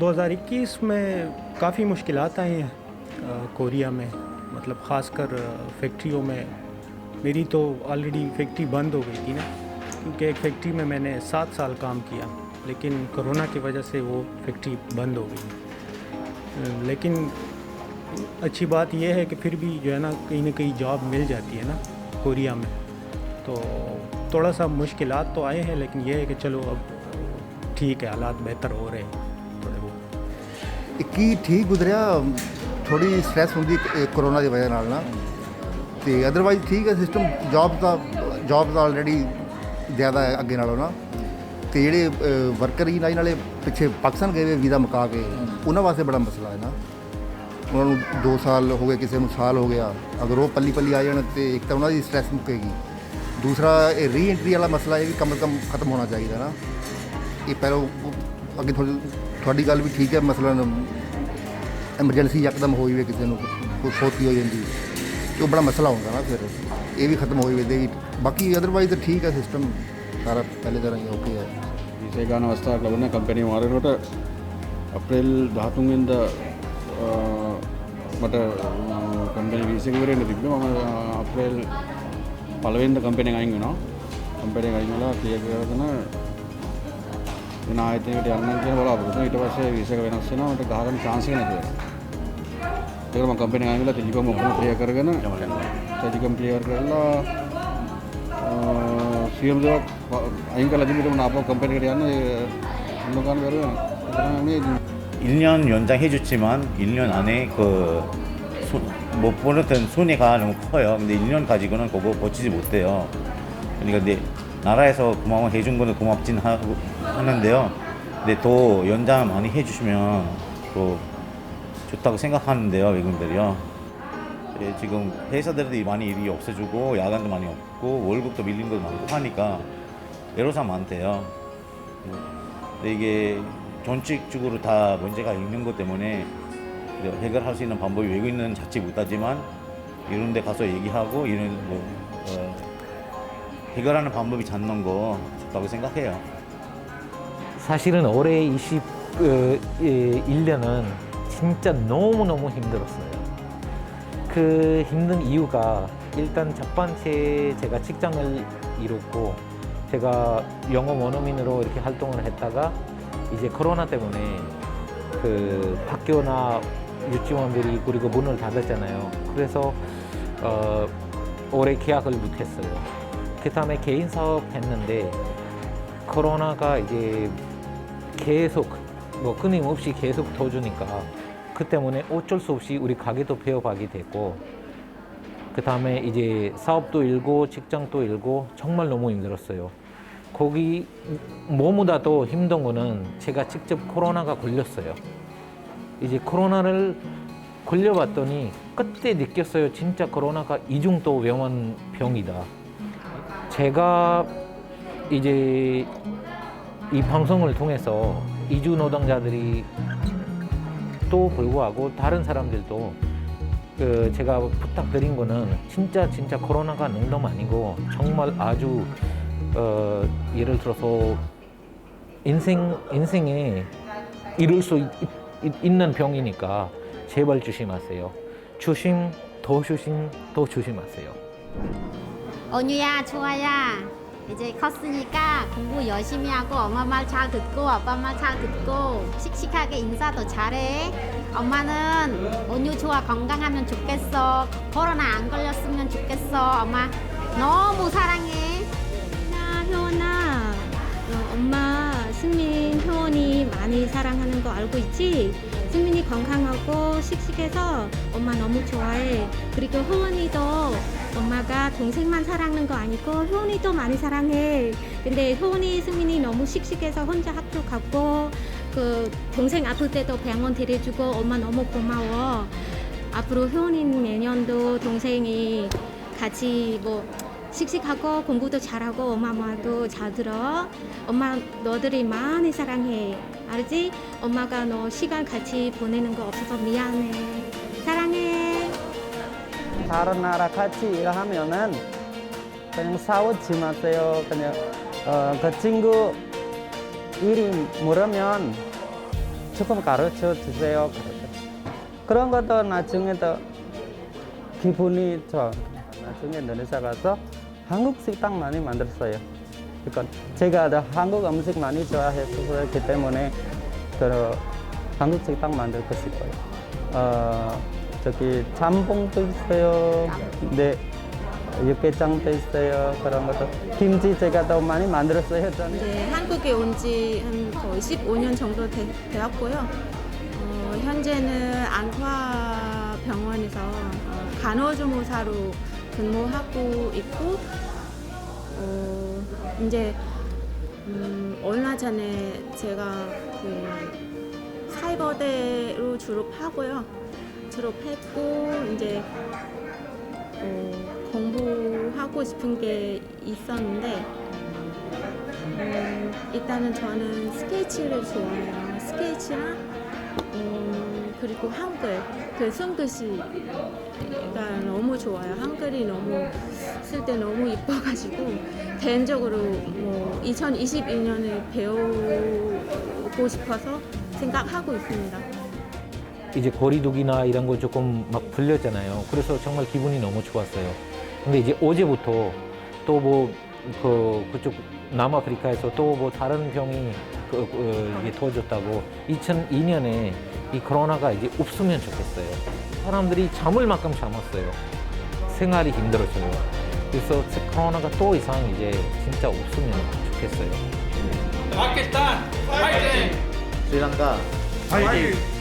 2021 में काफ़ी मुश्किल आई हैं कोरिया में। मतलब ख़ासकर फैक्ट्रियों में। मेरी तो ऑलरेडी फैक्ट्री बंद हो गई थी ना, क्योंकि एक फैक्ट्री में मैंने सात साल काम किया, लेकिन कोरोना की वजह से वो फैक्ट्री बंद हो गई। लेकिन अच्छी बात यह है कि फिर भी जो है ना, कहीं ना कहीं जॉब मिल जाती है ना, कोरिया में। तो थोड़ा सा मुश्किलात तो आए हैं, लेकिन यह है कि चलो अब ठीक है, हालात बेहतर हो रहे हैं। ਕੀ ਠੀਕ ਗੁਜ਼ਰਿਆ? ਥੋੜੀ ਸਟ੍ਰੈਸ ਹੁੰਦੀ ਕਰੋਨਾ ਦੀ ਵਜ੍ਹਾ ਨਾਲ ਨਾ। ਤੇ ਅਦਰਵਾਈਜ਼ ਠੀਕ ਹੈ ਸਿਸਟਮ ਜੌਬ ਦਾ ਜੌਬ ਦਾ ਆਲਰੇਡੀ ਜ਼ਿਆਦਾ ਹੈ ਅੱਗੇ ਨਾਲੋਂ ਨਾ। ਤੇ ਜਿਹੜੇ ਵਰਕਰ ਹੀ ਨਾਲ ਨਾਲੇ ਪਿੱਛੇ ਪਾਕਿਸਤਾਨ ਗਏ ਵੀਜ਼ਾ ਮੁਕਾ ਕੇ, ਉਹਨਾਂ ਵਾਸਤੇ ਬੜਾ ਮਸਲਾ ਹੈ ਨਾ। ਉਹਨਾਂ ਨੂੰ 2 ਸਾਲ ਹੋ ਗਏ, ਕਿਸੇ ਨੂੰ ਸਾਲ ਹੋ ਗਿਆ। ਅਗਰ ਉਹ ਪੱਲੀ ਪੱਲੀ ਆ ਜਾਣ ਤੇ ਇੱਕ ਤਾਂ ਉਹਨਾਂ ਦੀ ਸਟ੍ਰੈਸ ਮੁੱਕੇਗੀ। ਦੂਸਰਾ, ਇਹ ਰੀ ਐਂਟਰੀ ਵਾਲਾ ਮਸਲਾ ਇਹ ਵੀ ਕਮ ਸੇ ਕਮ ਖਤਮ ਹੋਣਾ ਚਾਹੀਦਾ ਨਾ। ਇਹ ਪਹਿਲਾਂ ਅੱਗੇ ਥੋੜੀ ਤੁਹਾਡੀ ਗੱਲ ਵੀ ਠੀਕ ਹੈ ਮਸਲਾ ਐਮਰਜੈਂਸੀ ਯਕਦਮ ਹੋਈ ਹੋਵੇ ਕਿਸੇ ਨੂੰ ਕੋਈ ਸੋਤੀ ਹੋ ਜਾਂਦੀ। ਤੇ ਉਹ ਬੜਾ ਮਸਲਾ ਹੁੰਦਾ ਨਾ ਫਿਰ ਇਹ ਵੀ ਖਤਮ ਹੋਈ ਹੋਵੇ ਦੇ ਬਾਕੀ ਅਦਰਵਾਈਜ਼ ਤਾਂ ਠੀਕ ਹੈ ਸਿਸਟਮ सारा पहले तरह ही ओके है जैसे का अवस्था लगने कंपनी हमारे नोट अप्रैल धातुंगिंद ಮಟ್ಟ ಕಂಪನಿ ವಿಸಿಂಗ್ವರೆ ತಿಪ್ಪು ಅಪ್ರೇಲ್ ಪಲವೆಯಿಂದ ಕಂಪನಿ ಕಾಯ್ಗಿನೋ ಕಂಪನಿ ಕಾಯ್ಗಿಲ್ಲ ಕ್ಲಿಯರ್ කිය කරන නායතයට යන්න කිය බලාපොරොත්තු ඊට පස්සේ විසක වෙනස් වෙනවා මට ගහගන්න chance එක නැති වෙනවා ඒකම කම්පැනි අයිමලා ටෙලිකොම් ඔක්කොම ක්ලියර් කරගෙන ටෙලිකොම් ක්ලියර් කරලා සියලු දේවල් අයින් කරලා දිනේටම නාපෝ කම්පැනි එකට යන්න ඒ ගන්න බැරුව මේ 1년 연장해줬지만 1년 안에 그 못 보는 손해가 너무 커요. 근데 1년 가지고는 그거 버티지 못해요. 그러니까 근데 나라에서 고마워 해준 거는 고맙진 하, 하는데요. 근데 더 연장 많이 해주시면 또 좋다고 생각하는데요, 외국인들이요. 예, 지금 회사들이 많이 일이 없어지고 야간도 많이 없고 월급도 밀린 것도 많고 하니까 애로사항 많대요. 근데 이게 전칙적으로 다 문제가 있는 것 때문에 해결할 수 있는 방법이 외국인은 찾지 못하지만 이런 데 가서 얘기하고 이런 뭐 어, 해결하는 방법이 찾는 거 좋다고 생각해요. 사실은 올해 21년은 진짜 너무너무 힘들었어요. 그 힘든 이유가 일단 첫 번째 제가 직장을 잃었고 제가 영어 원어민으로 이렇게 활동을 했다가 이제 코로나 때문에 그 학교나 유치원들이 그리고 문을 닫았잖아요. 그래서 어, 올해 계약을 못했어요. 그 다음에 개인 사업 했는데 코로나가 이제 계속 뭐 끊임없이 계속 터주니까 그 때문에 어쩔 수 없이 우리 가게도 폐업하게 됐고 그 다음에 이제 사업도 일고 직장도 일고 정말 너무 힘들었어요. 거기 뭐보다도 힘든 거는 제가 직접 코로나가 걸렸어요. 이제 코로나를 걸려봤더니 그때 느꼈어요. 진짜 코로나가 이중도 위험한 병이다. 제가 이제 이 방송을 통해서 이주 노동자들이 또 불구하고 다른 사람들도 그 제가 부탁드린 거는 진짜 진짜 코로나가 농담 아니고 정말 아주 어 예를 들어서 인생 인생에 이룰 수 있, 있- 있는 병이니까 제발 조심하세요. 조심 더 조심 더 조심하세요. 언유야 좋아야 이제 컸으니까 공부 열심히 하고 엄마 말 잘 듣고 아빠 말 잘 듣고 씩씩하게 인사도 잘해. 엄마는 언유 좋아 건강하면 좋겠어. 코로나 안 걸렸으면 좋겠어. 엄마 너무 사랑해. 나 효원아. 어, 엄마 승민 효원이 많이 사랑하는 거 알고 있지? 승민이 건강하고 씩씩해서 엄마 너무 좋아해 그리고 효원이도 엄마가 동생만 사랑하는 거 아니고 효원이도 많이 사랑해 근데 효원이 승민이 너무 씩씩해서 혼자 학교 가고 그 동생 아플 때도 병원 데려주고 엄마 너무 고마워 앞으로 효원이 내년도 동생이 같이 뭐 씩씩하고 공부도 잘하고 엄마 말도 잘 들어. 엄마 너들이 많이 사랑해. 알지? 엄마가 너 시간 같이 보내는 거 없어서 미안해. 사랑해. 다른 나라 같이 일하면은 그냥 싸우지 마세요. 그냥 어, 그 친구 일이 모르면 조금 가르쳐 주세요. 그런 것도 나중에도 기분이 좋아. 나중에 인도네시아 가서 한국 식당 많이 만들었어요. 그러니까 제가 더 한국 음식 많이 좋아했었기 때문에 그 한국 식당 만들고 싶어요. 어, 저기 짬뽕도 있어요. 네. 육개장도 있어요. 그런 것도 김치 제가 더 많이 만들었어요. 저는. 이제 한국에 온 지 한 거의 15년 정도 되, 되었고요. 어, 현재는 안과 병원에서 어, 간호조무사로 근무하고 있고, 어, 이제 음, 얼마 전에 제가 그 사이버대로 졸업하고요. 졸업했고 이제 어, 공부하고 싶은 게 있었는데 음, 일단은 저는 스케치를 좋아해요. 스케치랑 음, 그리고 한글 그 손글씨가 너무 좋아요. 한글이 너무 쓸 때 너무 이뻐가지고 개인적으로 뭐 2021년에 배우고 싶어서 생각하고 있습니다. 이제 거리두기나 이런 거 조금 막 풀렸잖아요. 그래서 정말 기분이 너무 좋았어요. 근데 이제 어제부터 또 뭐 그 그쪽 남아프리카에서 또 뭐 다른 병이 그, 그 이게 터졌다고 2002년에 이 코로나가 이제 없으면 좋겠어요. 사람들이 잠을 만큼 잠았어요. 생활이 힘들어져요. 그래서 코로나가 또 이상 이제 진짜 없으면 좋겠어요. 스리랑카 파이팅!